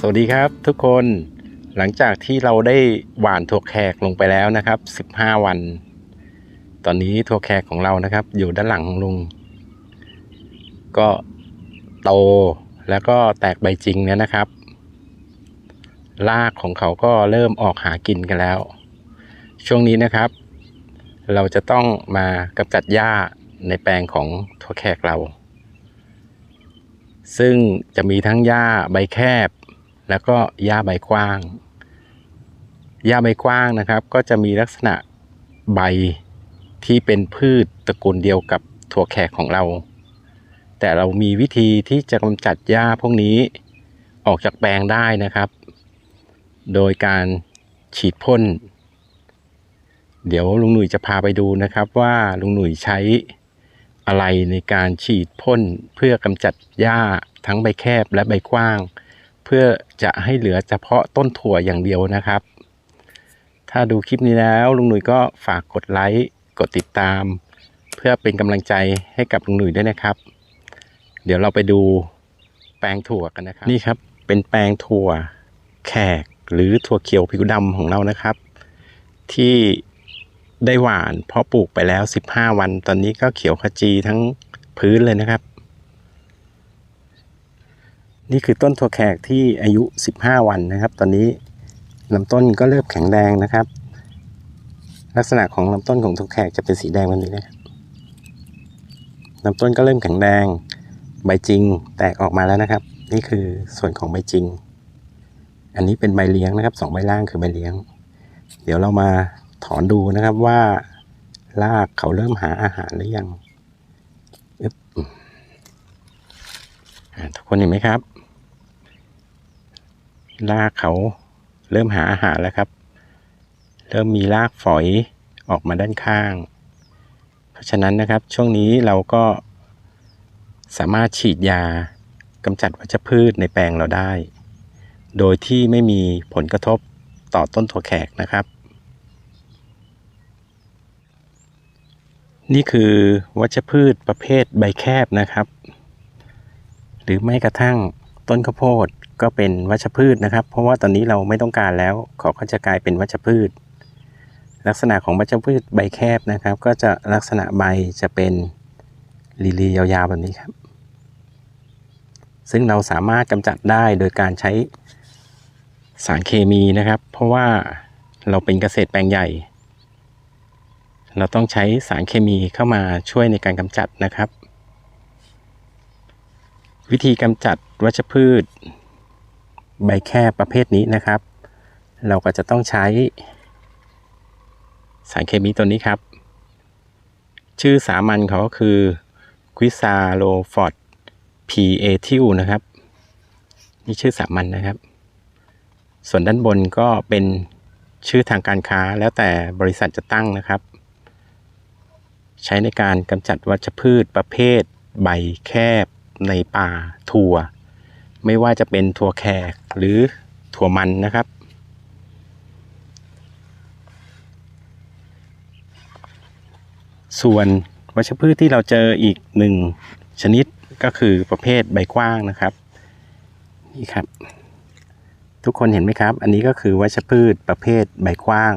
สวัสดีครับทุกคนหลังจากที่เราได้หว่านถั่วแขกลงไปแล้วนะครับ 15 วัน ตอนนี้ถั่วแขกของเรานะครับ อยู่ด้านหลังของลุง ก็โตแล้วก็แตกใบจริงแล้วนะครับรากของเขาก็เริ่มออกหากินกันแล้ว ช่วงนี้นะครับ เราจะต้องมากำจัดหญ้าในแปลงของถั่วแขกเรา ซึ่งจะมีทั้งหญ้าใบแคบ แล้วก็หญ้าใบกว้างหญ้าใบกว้างนะครับ ก็จะมีลักษณะใบที่เป็นพืชตระกูลเดียวกับถั่วแขกของเรา แต่เรามีวิธีที่จะกำจัดหญ้าพวกนี้ออกจากแปลงได้นะครับ โดยการฉีดพ่น เดี๋ยวลุงหนุ่ยจะพาไปดูนะครับว่าลุงหนุ่ยใช้อะไรในการฉีดพ่นเพื่อกำจัดหญ้าทั้งใบแคบและใบกว้าง เพื่อจะให้เหลือเฉพาะต้นถั่วอย่างเดียวนะครับ ถ้าดูคลิปนี้แล้วลุงหนุ่ยก็ฝากกดไลค์กดติดตาม เพื่อเป็นกำลังใจให้กับลุงหนุ่ยด้วยนะครับ เดี๋ยวเราไปดูแปลงถั่วกันนะครับนี่ครับเป็นแปลงถั่วแขกหรือถั่วเขียวผิวดำของเรานะครับ ที่ได้หวานเพราะปลูกไปแล้ว 15 วัน ตอนนี้ก็เขียวขจีทั้งพื้นเลยนะครับ นี่คือต้นถั่วแขกที่อายุ 15 วันนะครับ ตอนนี้ลำต้นก็เริ่มแข็งแรงนะครับ ลักษณะของลำต้นของถั่วแขกจะเป็นสีแดงแบบนี้นะครับลำต้นก็เริ่มแข็งแรง ใบจริงแตกออกมาแล้วนะครับ นี่คือส่วนของใบจริง อันนี้เป็นใบเลี้ยงนะครับสองใบล่างคือใบเลี้ยง เดี๋ยวเรามาถอนดูนะครับว่ารากเขาเริ่มหาอาหารหรือยังทุกคนเห็นไหมครับ รากเขาเริ่มหาอาหารแล้วครับ เริ่มมีรากฝอยออกมาด้านข้าง เพราะฉะนั้นนะครับช่วงนี้เราก็สามารถฉีดยากำจัดวัชพืชในแปลงเราได้ โดยที่ไม่มีผลกระทบต่อต้นถั่วแขกนะครับ นี่คือวัชพืชประเภทใบแคบนะครับ หรือไม่กระทั่งต้นข้าวโพด ก็เป็นวัชพืชนะครับ เพราะว่าตอนนี้เราไม่ต้องการแล้วเขาก็จะกลายเป็นวัชพืช ลักษณะของวัชพืชใบแคบนะครับ ก็จะลักษณะใบจะเป็นลีลียาวๆแบบนี้ครับ ซึ่งเราสามารถกำจัดได้โดยการใช้สารเคมีนะครับ เพราะว่าเราเป็นเกษตรแปลงใหญ่ เราต้องใช้สารเคมีเข้ามาช่วยในการกำจัดนะครับ วิธีกำจัดวัชพืช ใบแคบประเภทนี้นะครับ เราก็จะต้องใช้ สารเคมีตัวนี้ครับ ชื่อสามัญเขาก็คือควิซาโลฟอร์ด p a t i l นะครับ นี่ชื่อสามัญนนะครับ ส่วนด้านบนก็เป็นชื่อทางการค้าแล้วแต่บริษัทจะตั้งนะครับ ใช้ในการกำจัดวัชพืชประเภท ใบแคบในป่าถั่ว ไม่ว่าจะเป็นถั่วแขกหรือถั่วมันนะครับ ส่วนวัชพืชที่เราเจออีกหนึ่งชนิดก็คือประเภทใบกว้างนะครับ นี่ครับ ทุกคนเห็นไหมครับ อันนี้ก็คือวัชพืชประเภทใบกว้าง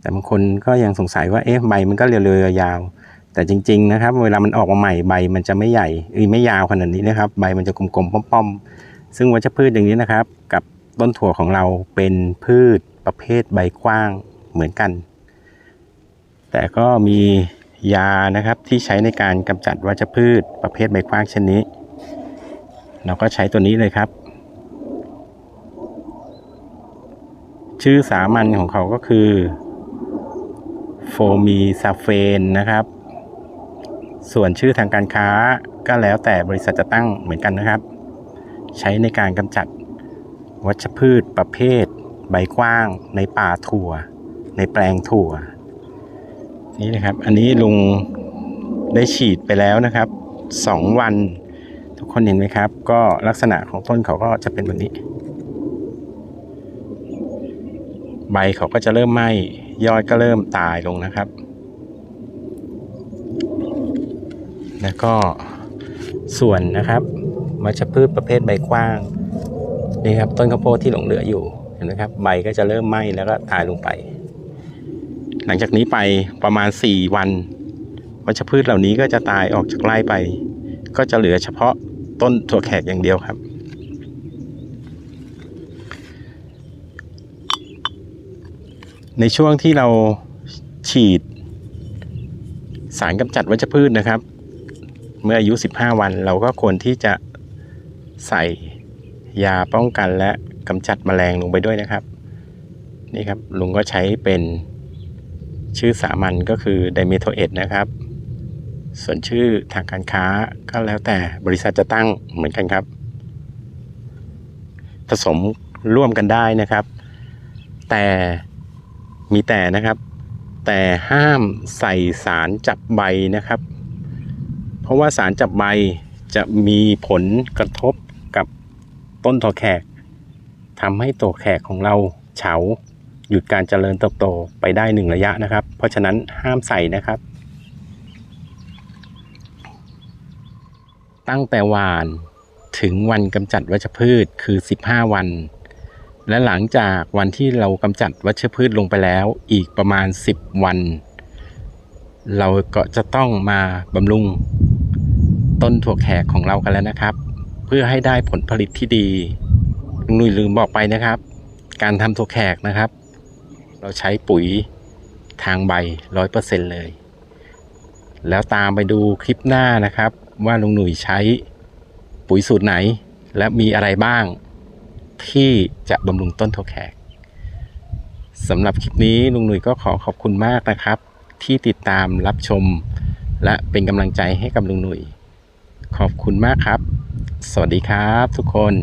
แต่บางคนก็ยังสงสัยว่าเอ๊ะใบมันก็เรียวๆยาวๆ แต่จริง ๆ นะครับ เวลามันออกมาใหม่ใบมันจะไม่ใหญ่เอ้ยไม่ยาวขนาดนี้นะครับ ใบมันจะกลมๆป้อมๆ ซึ่งวัชพืชอย่างนี้นะครับ กับต้นถั่วของเราเป็นพืชประเภทใบกว้างเหมือนกัน แต่ก็มียานะครับที่ใช้ในการกำจัดวัชพืชประเภทใบกว้างเช่นนี้ เราก็ใช้ตัวนี้เลยครับ ชื่อสามัญของเขาก็คือโฟมีซาเฟนนะครับ ส่วนชื่อทางการค้าก็แล้วแต่บริษัทจะตั้งเหมือนกันนะครับ ใช้ในการกำจัด วัชพืชประเภท ใบกว้าง ในป่าถั่ว ในแปลงถั่ว นี่นะครับ อันนี้ลุงได้ฉีดไปแล้วนะครับสองวัน ทุกคนเห็นไหมครับ ก็ลักษณะของต้นเขาก็จะเป็นแบบนี้ ใบเขาก็จะเริ่มไหม้ยอดก็เริ่มตายลงนะครับ แล้วก็ส่วนนะครับวัชพืชประเภทใบกว้างนี่ครับต้นข้าวโพดที่หลงเหลืออยู่เห็นไหมครับใบก็จะเริ่มไหม้แล้วก็ตายลงไป หลังจากนี้ไปประมาณ 4 วันวัชพืชเหล่านี้ก็จะตายออกจากไร่ไป ก็จะเหลือเฉพาะต้นถั่วแขกอย่างเดียวครับ ในช่วงที่เราฉีดสารกำจัดวัชพืชนะครับ เมื่ออายุ 15 วันเราก็ควรที่จะใส่ยาป้องกันและกำจัดแมลงลงไปด้วยนะครับ นี่ครับลุงก็ใช้เป็นชื่อสามัญก็คือไดเมโทเอทนะครับ ส่วนชื่อทางการค้าก็แล้วแต่บริษัทจะตั้งเหมือนกันครับ ผสมร่วมกันได้นะครับ แต่มีแต่นะครับ แต่ห้ามใส่สารจับใบนะครับ เพราะว่าสารจับใบจะมีผลกระทบกับต้นถั่วแขกทำให้ตัวแขกของเราเฉาหยุดการเจริญเติบโตไปได้หนึ่งระยะนะครับ เพราะฉะนั้นห้ามใส่นะครับ ตั้งแต่หวานถึงวันกำจัดวัชพืชคือ 15 วัน และหลังจากวันที่เรากำจัดวัชพืชลงไปแล้วอีกประมาณ 10 วัน เราก็จะต้องมาบำรุง ต้นถั่วแขกของเรากันแล้วนะครับ เพื่อให้ได้ผลผลิตที่ดีลุงหนุ่ยลืมบอกไปนะครับ การทำถั่วแขกนะครับ เราใช้ปุ๋ยทางใบร้อยเปอร์เซ็นเลย แล้วตามไปดูคลิปหน้านะครับ ว่าลุงหนุ่ยใช้ปุ๋ยสูตรไหน และมีอะไรบ้าง ที่จะบำรุงต้นถั่วแขกสำหรับคลิปนี้ลุงหนุ่ยก็ขอขอบคุณมากนะครับ ที่ติดตามรับชม และเป็นกำลังใจให้กับลุงหนุ่ย ขอบคุณมากครับ สวัสดีครับทุกคน